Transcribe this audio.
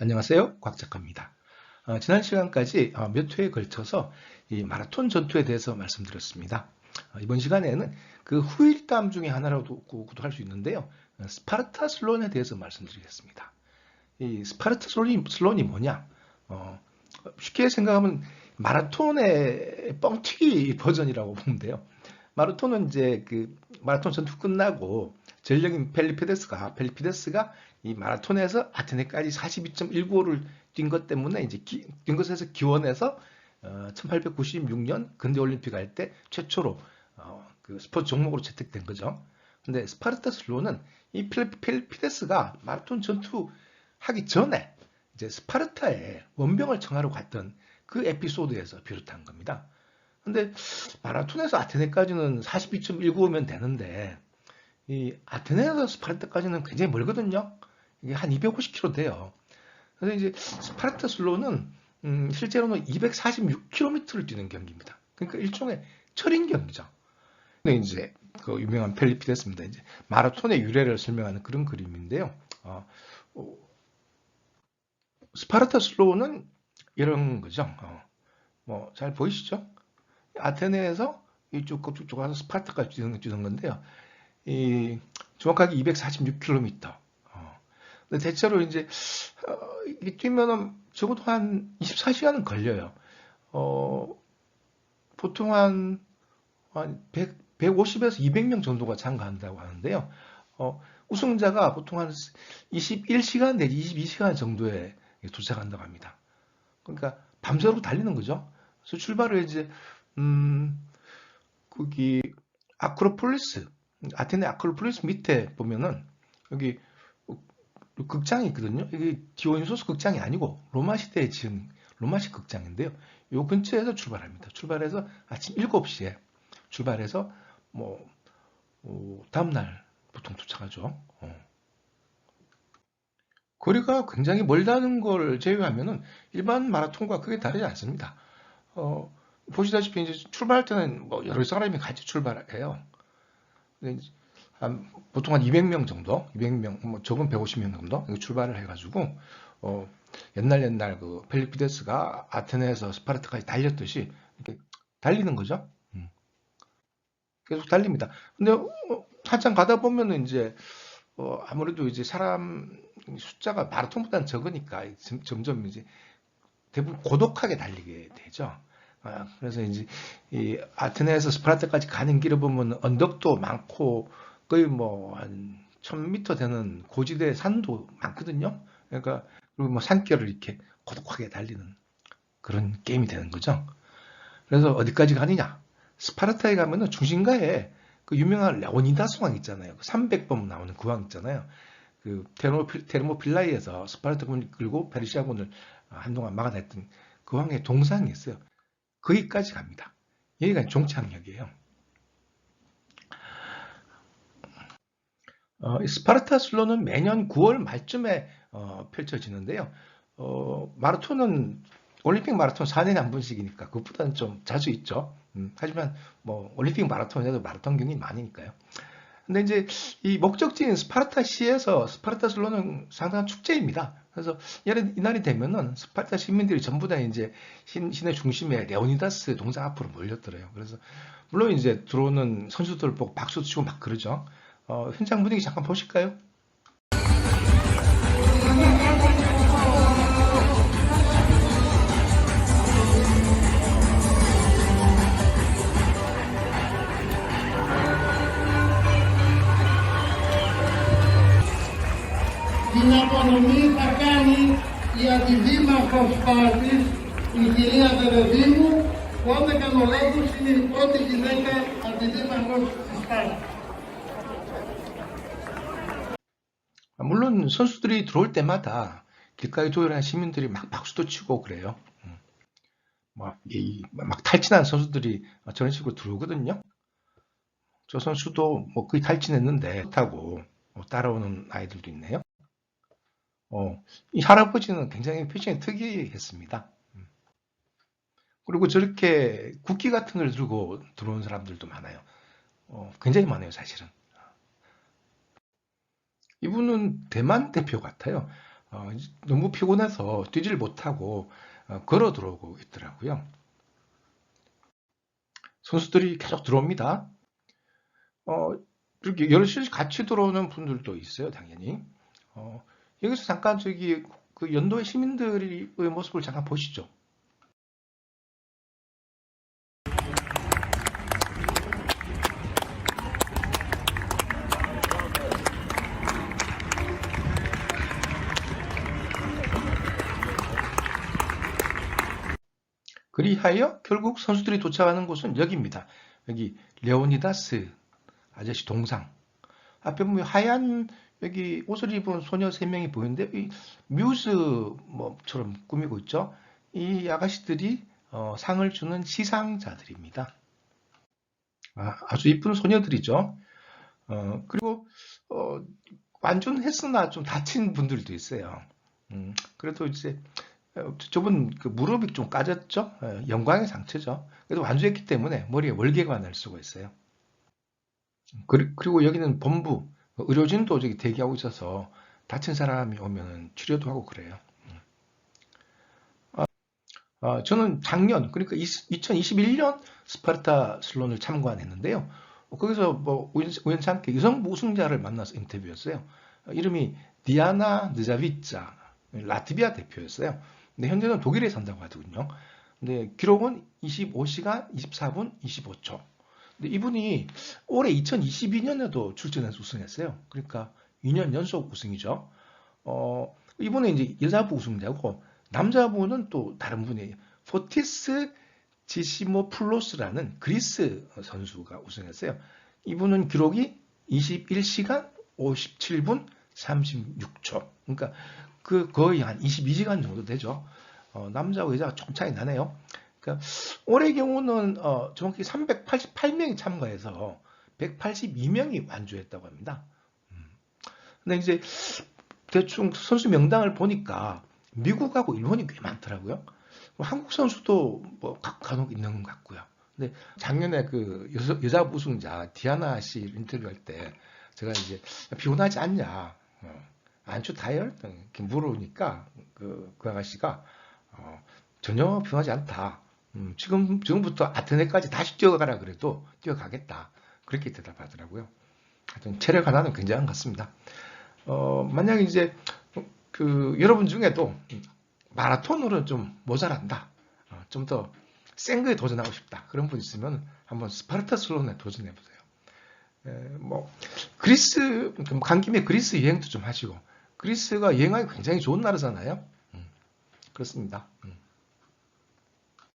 안녕하세요. 곽 작가입니다. 어, 지난 시간까지 어, 몇 회에 걸쳐서 이 마라톤 전투에 대해서 말씀드렸습니다. 어, 이번 시간에는 그 후일담 중에 하나라고 구도할 수 있는데요. 어, 스파르타 슬론에 대해서 말씀드리겠습니다. 이 스파르타 슬론이, 슬론이 뭐냐? 어, 쉽게 생각하면 마라톤의 뻥튀기 버전이라고 보면 돼요. 마라톤은 이제 그 마라톤 전투 끝나고 전력인 펠리피데스가 펠리피데스가 이 마라톤에서 아테네까지 42.195를 뛴 것 때문에 이제 기, 뛴 것에서 기원해서 어, 1896년 근대 올림픽 할 때 최초로 어, 그 스포츠 종목으로 채택된 거죠. 근데 스파르타 슬로는 이 펠피데스가 마라톤 전투 하기 전에 이제 스파르타에 원병을 청하러 갔던 그 에피소드에서 비롯한 겁니다. 근데 마라톤에서 아테네까지는 42.195면 되는데 이 아테네에서 스파르타까지는 굉장히 멀거든요. 이게 한 250km 돼요. 그래서 이제 스파르타 슬로는 음, 실제로는 246km를 뛰는 경기입니다. 그러니까 일종의 철인 경기죠. 근데 이제 그 유명한 펠리피데스입니다. 이제 마라톤의 유래를 설명하는 그런 그림인데요. 어, 어, 스파르타 슬로우는 이런 거죠. 어, 뭐잘 보이시죠? 아테네에서 이쪽 쭉쭉 가서 스파르타까지 뛰는, 뛰는 건데요. 이 정확하게 246km. 어. 근데 대체로 이제 어, 이 뛰면은 적어도 한 24시간은 걸려요. 어, 보통 한, 한 100, 150에서 200명 정도가 참가한다고 하는데요. 어, 우승자가 보통 한 21시간 내지 22시간 정도에 도착한다고 합니다. 그러니까 밤새로 달리는 거죠. 그래서 출발을 이제 음, 거기 아크로폴리스, 아테네 아크로폴리스 밑에 보면은 여기 극장이 있거든요. 이게 디오니소스 극장이 아니고 로마 시대에 지은 로마식 극장인데요. 요 근처에서 출발합니다. 출발해서 아침 7시에 출발해서 뭐 어, 다음날 보통 도착하죠. 어. 거리가 굉장히 멀다는 걸 제외하면은 일반 마라톤과 크게 다르지 않습니다. 어, 보시다시피 이제 출발할 때는 뭐 여러 사람이 같이 출발해요. 한, 보통 한 200명 정도, 200명, 뭐 적은 150명 정도 출발을 해가지고 어, 옛날 옛날 그 펠리피데스가 아테네에서 스파르타까지 달렸듯이 이렇게 달리는 거죠. 음. 계속 달립니다. 근데 어, 한참 가다 보면은 이제 어, 아무래도 이제 사람 숫자가 마라톤보다는 적으니까 점점 이제 대부분 고독하게 달리게 되죠. 아, 그래서 이제 이 아테네에서 스파르타까지 가는 길을 보면 언덕도 많고 거의 뭐 한 1000m 되는 고지대 산도 많거든요. 그러니까 그리고 뭐 산길을 이렇게 고독하게 달리는 그런 게임이 되는 거죠. 그래서 어디까지 가느냐? 스파르타에 가면은 중심가에 그 유명한 레오니다스 왕 있잖아요. 300번 그 나오는 그 왕 있잖아요. 그 테르모필 라이에서 스파르타군을 끌고 페르시아군을 한동안 막아냈던 그 왕의 동상이 있어요. 거기까지 갑니다. 여기가 종착역이에요. 어, 스파르타 슬로는 매년 9월 말쯤에 어, 펼쳐지는데요. 어, 마라톤은 올림픽 마라톤 4년에 한 번씩이니까 그것보다는 좀 자주 있죠. 음, 하지만 뭐 올림픽 마라톤에도 마라톤 경이 많으니까요. 근데 이제 이 목적지인 스파르타시에서 스파르타 슬로는 상당한 축제입니다. 그래서 이날이 되면은 스파르타 시민들이 전부 다 이제 신, 신의 중심에 레오니다스 동상 앞으로 몰렸더래요. 그래서 물론 이제 들어오는 선수들 보고 박수 치고 막 그러죠. 어, 현장 분위기 잠깐 보실까요? την απονομή θα κάνει η αντιδήμαρχος Σπάρτης, η κυρία Δερεδίμου, που αν δεν κάνω λάθος είναι η πρώτη γυναίκα αντιδήμαρχος της Σπάρτης. 물론 선수들이 들어올 때마다 길가에 조열한 시민들이 막 박수도 치고 그래요. 막, 이, 막 탈진한 선수들이 저런 식으로 들어오거든요. 저 선수도 뭐 거의 탈진했는데 타고 따라오는 아이들도 있네요. 어, 이 할아버지는 굉장히 표정이 특이했습니다. 그리고 저렇게 국기 같은 걸 들고 들어온 사람들도 많아요. 어, 굉장히 많아요, 사실은. 이분은 대만 대표 같아요. 어, 너무 피곤해서 뛰지를 못하고 어, 걸어 들어오고 있더라고요. 선수들이 계속 들어옵니다. 어, 이렇게 여럿이 같이 들어오는 분들도 있어요, 당연히. 어, 여기서 잠깐 저기 그 연도의 시민들의 모습을 잠깐 보시죠. 그리하여 결국 선수들이 도착하는 곳은 여기입니다. 여기 레오니다스 아저씨 동상. 앞에 보면 하얀 여기 옷을 입은 소녀 세 명이 보이는데 이 뮤즈 뭐처럼 꾸미고 있죠. 이 아가씨들이 어, 상을 주는 시상자들입니다. 아, 아주 이쁜 소녀들이죠. 어, 그리고 어, 완전했으나 좀 다친 분들도 있어요. 음, 그래도 이제 어, 저분 그 무릎이 좀 까졌죠. 어, 영광의 상처죠. 그래도 완주했기 때문에 머리에 월계관을 쓰고 있어요. 그리- 그리고 여기는 본부 의료진도 저기 대기하고 있어서 다친 사람이 오면 치료도 하고 그래요. 아, 아, 저는 작년 그러니까 2021년 스파르타 슬론을 참관했는데요. 어, 거기서 뭐 우연치, 않게 여성부 우승자를 만나서 인터뷰였어요. 어, 이름이 디아나 느자비자 라트비아 대표였어요. 근데 현재는 독일에 산다고 하더군요. 근데 기록은 25시간 24분 25초. 근데 이분이 올해 2022년에도 출전해서 우승했어요. 그러니까 2년 연속 우승이죠. 어, 이분은 이제 여자부 우승자고 남자부는 또 다른 분이에요. 포티스 지시모 플로스라는 그리스 선수가 우승했어요. 이분은 기록이 21시간 57분 36초. 그러니까 그 거의 한 22시간 정도 되죠. 어, 남자와 여자가 조금 차이 나네요. 그러니까 올해 경우는 어, 정확히 388명이 참가해서 182명이 완주했다고 합니다. 음. 근데 이제 대충 선수 명단을 보니까 미국하고 일본이 꽤 많더라고요. 뭐 한국 선수도 뭐 각- 간혹 있는 것 같고요. 근데 작년에 그 여자, 여자 우승자 디아나 씨 인터뷰할 때 제가 이제 피곤하지 않냐, 어, 안추 다이얼 이렇게 물으니까 그, 그 아가씨가 어, 전혀 피곤하지 않다. 음, 지금 지금부터 아테네까지 다시 뛰어가라 그래도 뛰어가겠다. 그렇게 대답하더라고요. 하여튼 체력 하나는 굉장한 것 같습니다. 어, 만약에 이제 그 여러분 중에도 마라톤으로는 좀 모자란다. 어, 좀더 센 거에 도전하고 싶다. 그런 분 있으면 한번 스파르타 슬론에 도전해 보세요. 에, 뭐 그리스 간 김에 그리스 여행도 좀 하시고 그리스가 여행하기 굉장히 좋은 나라잖아요. 음, 그렇습니다. 음.